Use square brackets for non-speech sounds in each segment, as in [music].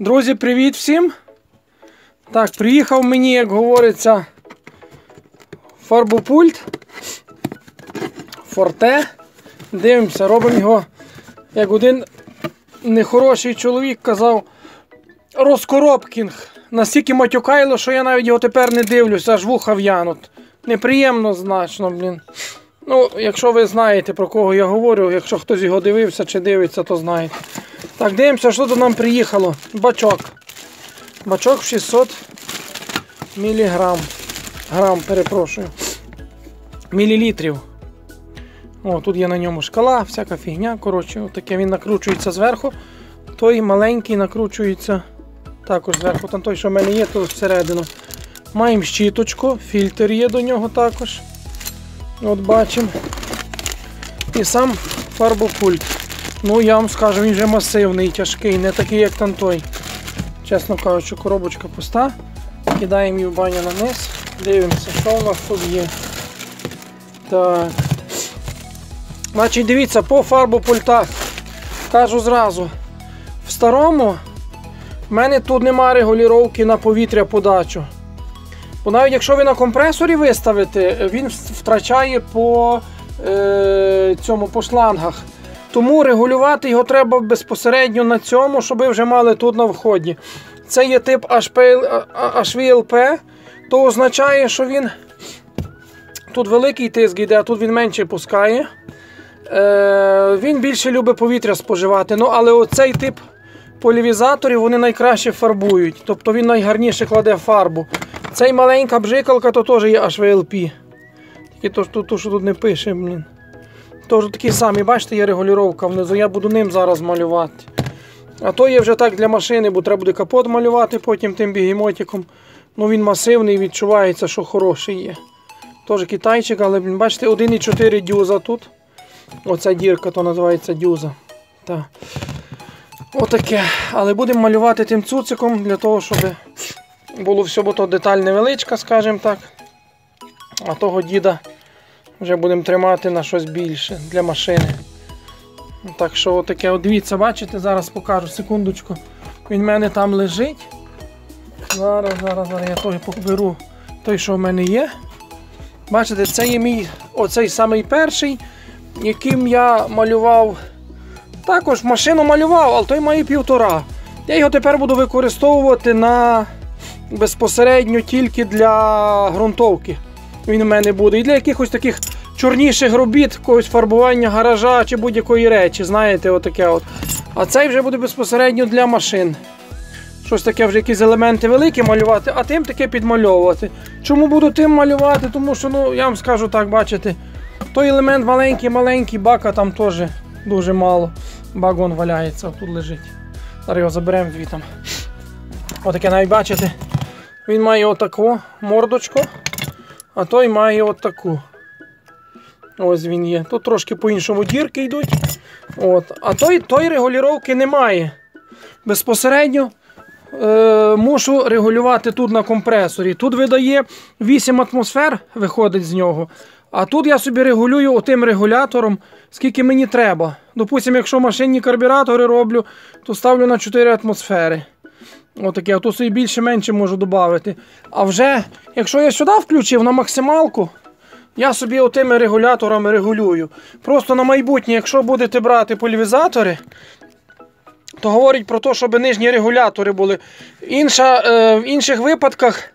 Друзі, привіт всім! Так, приїхав мені, як говориться, фарбопульт. Форте. Дивимося, робимо його, як один нехороший чоловік казав, розкоробкінг. Настільки матюкайло, що я навіть його тепер не дивлюся, аж вуха в'януть. Неприємно значно, блін. Ну, якщо ви знаєте, про кого я говорю, якщо хтось його дивився чи дивиться, то знаєте. Так, дивимося, що до нам приїхало. Бачок. Бачок 600 міліграм. Грам, перепрошую. Мілілітрів. О, тут є на ньому шкала, всяка фігня. Коротше, отаке він накручується зверху. Той маленький накручується також зверху. Там той, що в мене є, то всередину. Маємо щіточку, фільтр є до нього також. От бачимо. І сам фарбопульт. Ну, я вам скажу, він вже масивний, тяжкий, не такий, як там той. Чесно кажучи, коробочка пуста. Кидаємо її в баню на низ. Дивимося, що у нас тут є. Так. Значить, дивіться, по фарбопультах. Кажу зразу. В старому в мене тут немає регулювання на повітря подачу. Бо навіть якщо ви на компресорі виставите, він втрачає по е, цьому по шлангах. Тому регулювати його треба безпосередньо на цьому, щоб ви вже мали тут на вході. Це є тип HVLP, то означає, що він тут великий тиск йде, а тут він менше пускає. Е, Він більше любить повітря споживати. Ну, Але оцей тип полівізаторів вони найкраще фарбують. Тобто він найгарніше кладе фарбу. Цей маленька бжикалка то теж є HVLP. Тільки то, що тут не пише. блін. Тож такі самі, бачите, є регулювання внизу, я буду ним зараз малювати. А то є вже так для машини, бо треба буде капот малювати потім тим бігемотиком. Ну Він масивний, відчувається, що хороший є. Теж китайчик, але бачите, 1,4 дюза тут. Оця дірка то називається дюза. Так. Отаке. Але будемо малювати тим цуциком для того, щоб було все, бо то деталь невеличка, скажімо так. А того діда. Вже будемо тримати на щось більше для машини. Так що отаке, от дивіться, бачите, зараз покажу секундочку. Він в мене там лежить. Зараз, зараз, зараз я той поберу той, що в мене є. Бачите, це є мій оцей самий перший, яким я малював. Також машину малював, але той має півтора. Я його тепер буду використовувати на безпосередньо тільки для ґрунтовки він у мене буде. І для якихось таких чорніших робіт, когось фарбування гаража чи будь-якої речі. Знаєте, отаке от. А цей вже буде безпосередньо для машин. Щось таке вже якісь елементи великі малювати, а тим таке підмальовувати. Чому буду тим малювати? Тому що, ну, я вам скажу так, бачите, той елемент маленький-маленький, бака там теж дуже мало. Багон валяється, тут лежить. Зараз його заберемо звітом. Отаке навіть бачите, він має отаку мордочку. А той має отаку. Ось він є. Тут трошки по-іншому дірки йдуть. От. А той той регулювання немає. Безпосередньо е, мушу регулювати тут на компресорі. Тут видає 8 атмосфер, виходить з нього. А тут я собі регулюю отим регулятором, скільки мені треба. Допустимо, якщо машинні карбюратори роблю, то ставлю на 4 атмосфери. Отаке, а то собі більше-менше можу додати. А вже, якщо я сюди включив на максималку, я собі отими регуляторами регулюю. Просто на майбутнє, якщо будете брати полівізатори, то говорить про те, щоб нижні регулятори були. Інша, е, В інших випадках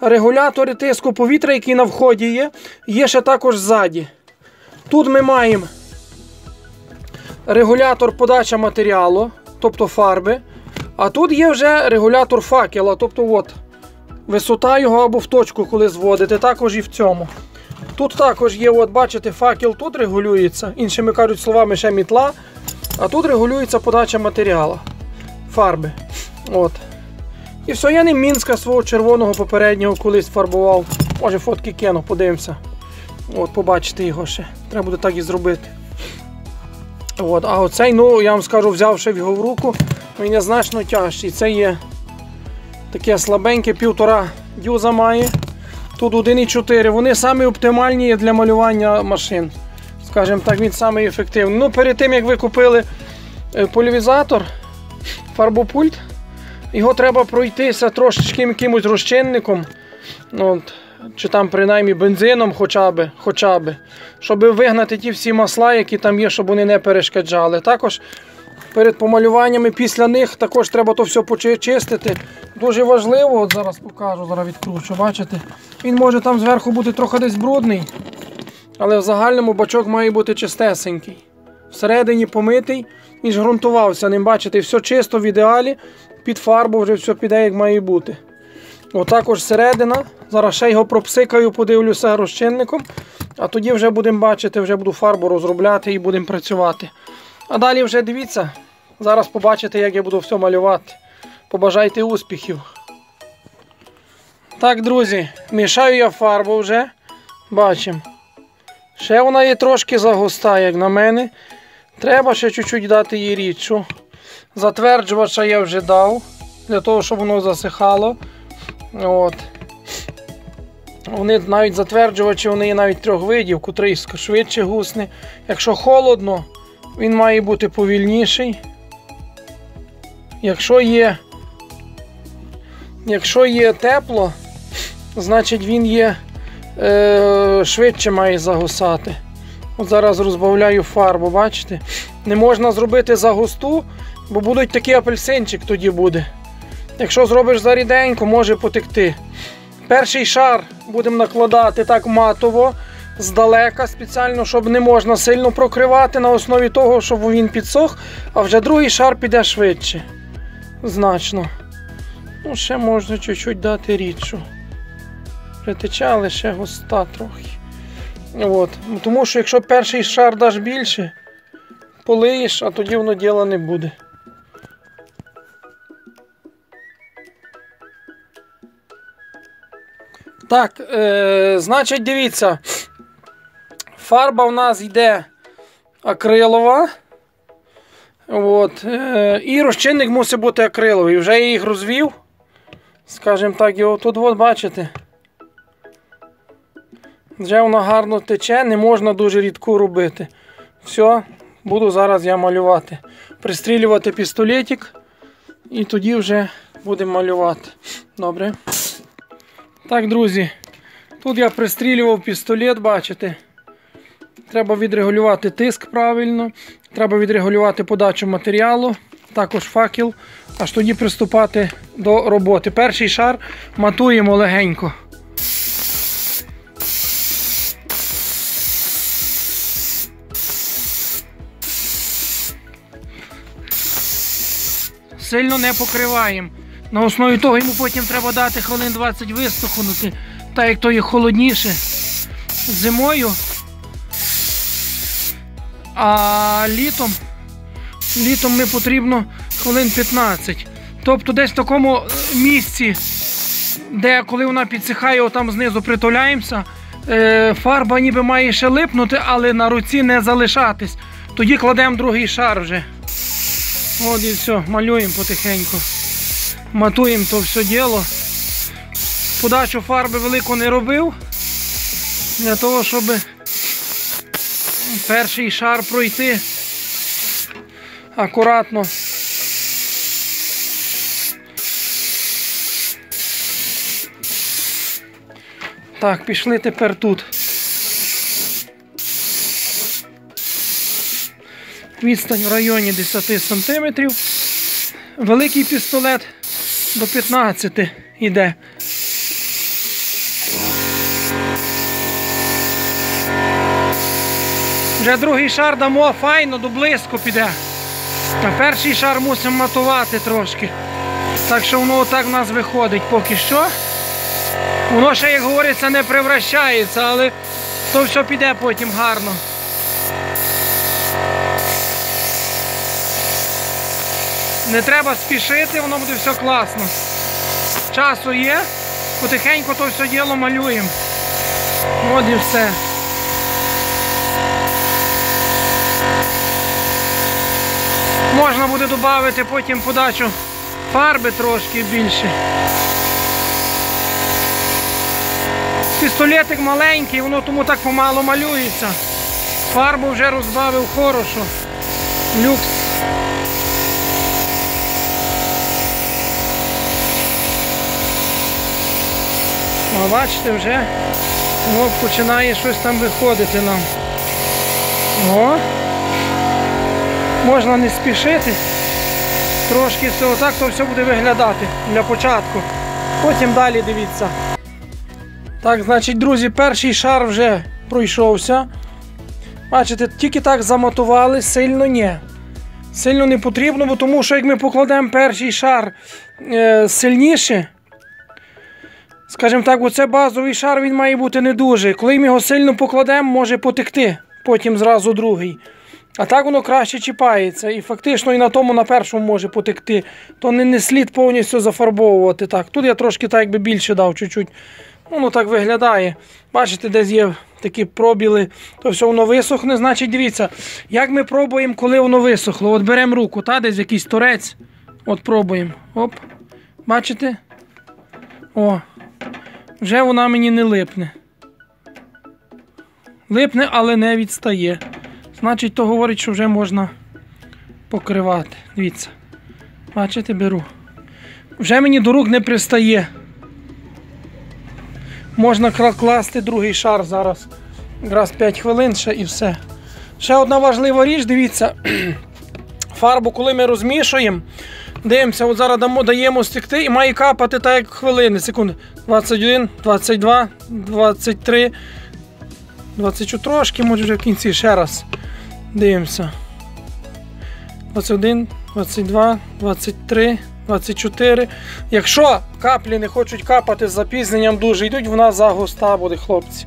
регулятори тиску повітря, які на вході є, є ще також ззаді. Тут ми маємо регулятор подача матеріалу, тобто фарби. А тут є вже регулятор факела, тобто от, висота його або в точку, коли зводите, також і в цьому. Тут також є, от, бачите, факел тут регулюється, іншими кажуть словами, ще мітла. А тут регулюється подача матеріалу, фарби. От. І все, я не мінська свого червоного попереднього колись фарбував. Може фотки кину, подивимося. От, Побачите його ще. Треба буде так і зробити. От, А оцей, ну, я вам скажу, взявши його в руку. Він є значно тяжчий. Це є таке слабеньке, півтора дюза має. Тут 1,4. Вони самі оптимальні для малювання машин. Скажімо так, він самий ефективний. Ну, Перед тим, як ви купили е, полівізатор, фарбопульт, Його треба пройтися трошечки якимось розчинником. От, чи там принаймні бензином хоча б, хоча б, щоб вигнати ті всі масла, які там є, щоб вони не перешкоджали. Також перед помалюваннями після них також треба то все почистити. Дуже важливо, от зараз покажу, зараз відкручу, бачите? Він може там зверху бути трохи десь брудний, але в загальному бачок має бути чистесенький. Всередині помитий, ж ґрунтувався ним, бачите, все чисто в ідеалі, під фарбу вже все піде, як має бути. Отакож середина. Зараз ще його пропсикаю, подивлюся розчинником. А тоді вже будемо бачити, вже буду фарбу розробляти і будемо працювати. А далі вже дивіться, зараз побачите, як я буду все малювати. Побажайте успіхів. Так, друзі, мішаю я фарбу вже. Бачимо. Ще вона є трошки загуста, як на мене. Треба ще чуть-чуть дати їй рідшу. Затверджувача я вже дав, для того, щоб воно засихало. От. Вони навіть затверджувачі, вони є навіть трьох видів, котрий швидше гусне. Якщо холодно, він має бути повільніший. Якщо є, якщо є тепло, значить він є е, швидше має загусати. От зараз розбавляю фарбу, бачите? Не можна зробити загусту, бо будуть такий апельсинчик тоді буде. Якщо зробиш заріденько, може потекти. Перший шар будемо накладати так матово, здалека, спеціально, щоб не можна сильно прокривати на основі того, щоб він підсох, а вже другий шар піде швидше. Значно. Ну, ще можна чуть-чуть дати рідшу. Притече, але ще густа трохи. От. Тому що якщо перший шар даш більше, полиєш, а тоді воно діла не буде. Так, е, значить, дивіться, фарба в нас йде акрилова. От, е, І розчинник мусить бути акриловий. Вже я їх розвів. Скажімо так, його тут от бачите. Вже воно гарно тече, не можна дуже рідку робити. Все, буду зараз я малювати. Пристрілювати пістолетик і тоді вже будемо малювати. Добре. Так, друзі, тут я пристрілював пістолет, бачите. Треба відрегулювати тиск правильно, треба відрегулювати подачу матеріалу, також факел, аж тоді приступати до роботи. Перший шар матуємо легенько. Сильно не покриваємо. На основі того йому потім треба дати хвилин 20 вистухнути, так як то є холодніше зимою. А літом літом ми потрібно хвилин 15. Тобто десь в такому е, місці, де коли вона підсихає, там знизу притуляємося, е, фарба ніби має ще липнути, але на руці не залишатись. Тоді кладемо другий шар вже. От і все, малюємо потихеньку. Матуємо то все діло. Подачу фарби велико не робив. Для того, щоб перший шар пройти акуратно. Так, пішли тепер тут. Відстань в районі 10 см. Великий пістолет до 15 йде. Вже другий шар дамо файно, до близько піде. А перший шар мусимо матувати трошки. Так що воно отак в нас виходить поки що. Воно ще, як говориться, не превращається, але то все піде потім гарно. Не треба спішити, воно буде все класно. Часу є, потихеньку то все діло малюємо. От і все. Можна буде додати потім подачу фарби трошки більше. Пістолетик маленький, воно тому так помало малюється. Фарбу вже розбавив хорошо. Люкс. А бачите, вже воно починає щось там виходити нам. О! Можна не спішити. Трошки це отак то все буде виглядати для початку. Потім далі дивіться. Так, значить, друзі, перший шар вже пройшовся. Бачите, тільки так замотували, сильно ні. Сильно не потрібно, бо тому що як ми покладемо перший шар е, сильніше, скажімо так, оце базовий шар він має бути не дуже. Коли ми його сильно покладемо, може потекти, потім зразу другий. А так воно краще чіпається. І фактично і на тому на першому може потекти. То не, не слід повністю зафарбовувати так. Тут я трошки так якби більше дав чуть-чуть. Воно так виглядає. Бачите, десь є такі пробіли, то все воно висохне. Значить, дивіться, як ми пробуємо, коли воно висохло. От беремо руку, та десь якийсь торець. От пробуємо. Оп. Бачите? О. Вже вона мені не липне. Липне, але не відстає. Значить, то говорить, що вже можна покривати. Дивіться. Бачите, беру. Вже мені до рук не пристає. Можна кла- класти другий шар зараз. Якраз 5 хвилин ще і все. Ще одна важлива річ, дивіться. [clears throat] Фарбу, коли ми розмішуємо, дивимося, от зараз дамо, даємо стекти і має капати так, як хвилини, секунди. 21, 22, 23, 24 трошки, може вже в кінці ще раз. Дивимося. 21, 22, 23, 24. Якщо каплі не хочуть капати з запізненням дуже йдуть, вона загуста буде, хлопці.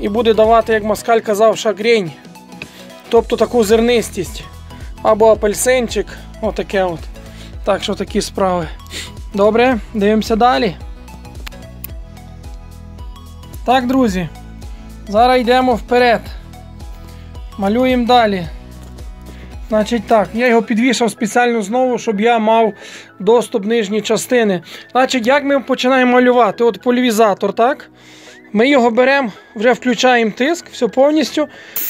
І буде давати, як москаль казав, шагрень. Тобто таку зернистість. Або апельсинчик. Отаке от. Так що такі справи. Добре, дивимося далі. Так, друзі. Зараз йдемо вперед. Малюємо далі. Значить так, я його підвішав спеціально знову, щоб я мав доступ нижньої частини. Значить, як ми починаємо малювати? От полівізатор, так? Ми його беремо, вже включаємо тиск, все повністю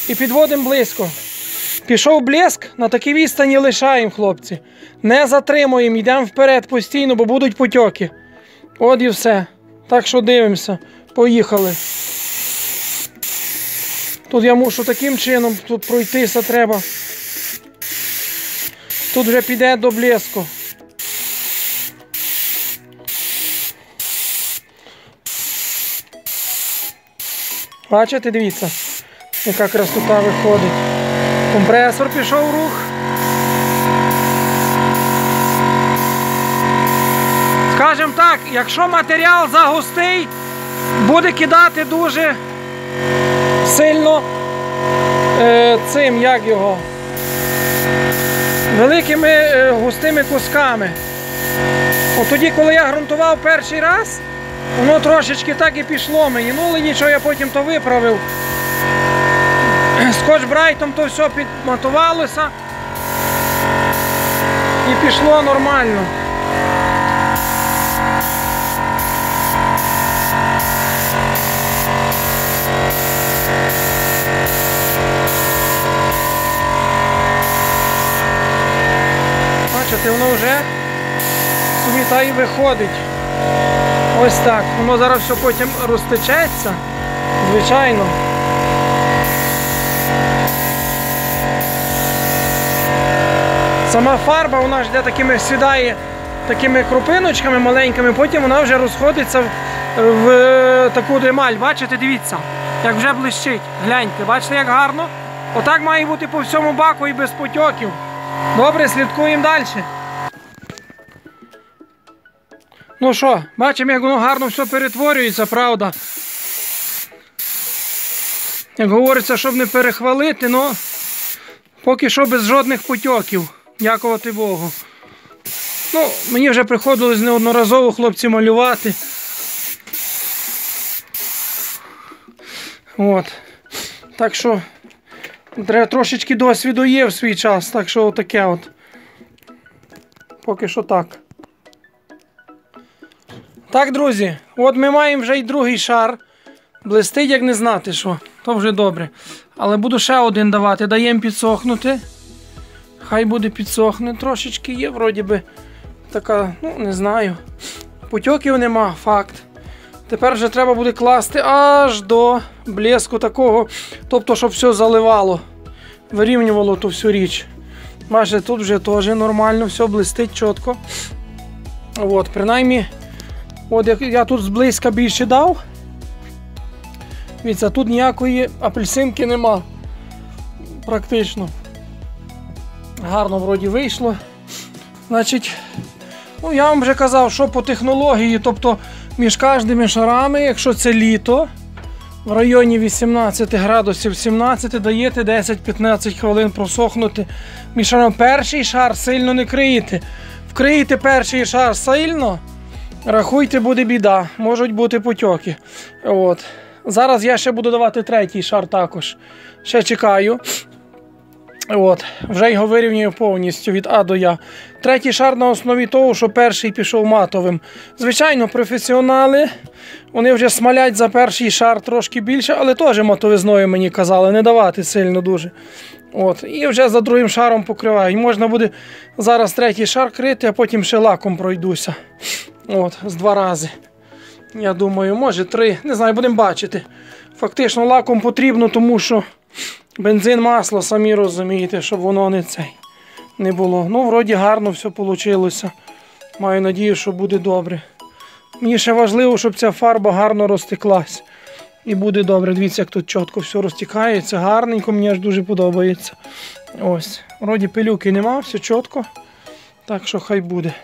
і підводимо близько. Пішов блиск, на такій відстані лишаємо, хлопці. Не затримуємо, йдемо вперед постійно, бо будуть потьоки. От і все. Так що дивимося. Поїхали. Тут я мушу таким чином тут пройтися треба. Тут вже піде до блеску. Бачите, дивіться, яка красота виходить. Компресор пішов в рух. Скажем так, якщо матеріал загустий, буде кидати дуже сильно цим, як його, великими е, густими кусками. От тоді, коли я ґрунтував перший раз, воно трошечки так і пішло мені. Ну, але нічого, я потім то виправив. Скотч брайтом то все підматувалося і пішло нормально. Бачите, воно вже собі і виходить. Ось так. Воно зараз все потім розтечеться, звичайно. Сама фарба вона ж йде такими сідає такими крупиночками маленькими, потім вона вже розходиться в, в е, таку демаль. Бачите, дивіться, як вже блищить. Гляньте, бачите, як гарно? Отак має бути по всьому баку і без потьоків. Добре, слідкуємо далі. Ну що, бачимо, як воно гарно все перетворюється, правда. Як говориться, щоб не перехвалити, ну поки що без жодних потьоків. Дякувати Богу. Ну, мені вже приходилось неодноразово хлопці малювати. От. Так що треба трошечки досвіду є в свій час, так що таке от. Поки що так. Так, друзі, от ми маємо вже й другий шар. Блистить, як не знати що. То вже добре. Але буду ще один давати. Даємо підсохнути. Хай буде підсохне трошечки є, вроді би така, ну не знаю. Потьоків нема, факт. Тепер вже треба буде класти аж до блеску такого, тобто, щоб все заливало, вирівнювало ту всю річ. Майже тут вже теж нормально, все блистить чітко. От, принаймні, от як я тут зблизька більше дав. Дивіться, тут ніякої апельсинки нема. Практично. Гарно вроді вийшло. Значить, ну я вам вже казав, що по технології, тобто між кожними шарами, якщо це літо, в районі 18 градусів 17 даєте 10-15 хвилин просохнути. Між шарами перший шар сильно не криєте. Вкриєте перший шар сильно, рахуйте, буде біда, можуть бути потьоки. От. Зараз я ще буду давати третій шар також. Ще чекаю. От, вже його вирівнюю повністю від А до Я. Третій шар на основі того, що перший пішов матовим. Звичайно, професіонали вони вже смалять за перший шар трошки більше, але теж матовизною мені казали, не давати сильно дуже. От, І вже за другим шаром покриваю. І можна буде зараз третій шар крити, а потім ще лаком пройдуся. От, з два рази. Я думаю, може три. Не знаю, будемо бачити. Фактично лаком потрібно, тому що бензин, масло, самі розумієте, щоб воно не цей не було. Ну, вроді гарно все вийшло. Маю надію, що буде добре. Мені ще важливо, щоб ця фарба гарно розтеклась. І буде добре. Дивіться, як тут чітко все розтікається. Гарненько, мені аж дуже подобається. Ось. Вроді пилюки нема, все чітко. Так що хай буде.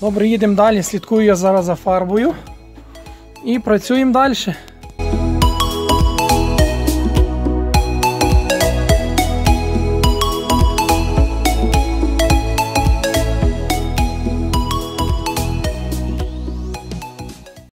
Добре, їдемо далі. Слідкую я зараз за фарбою. І працюємо далі.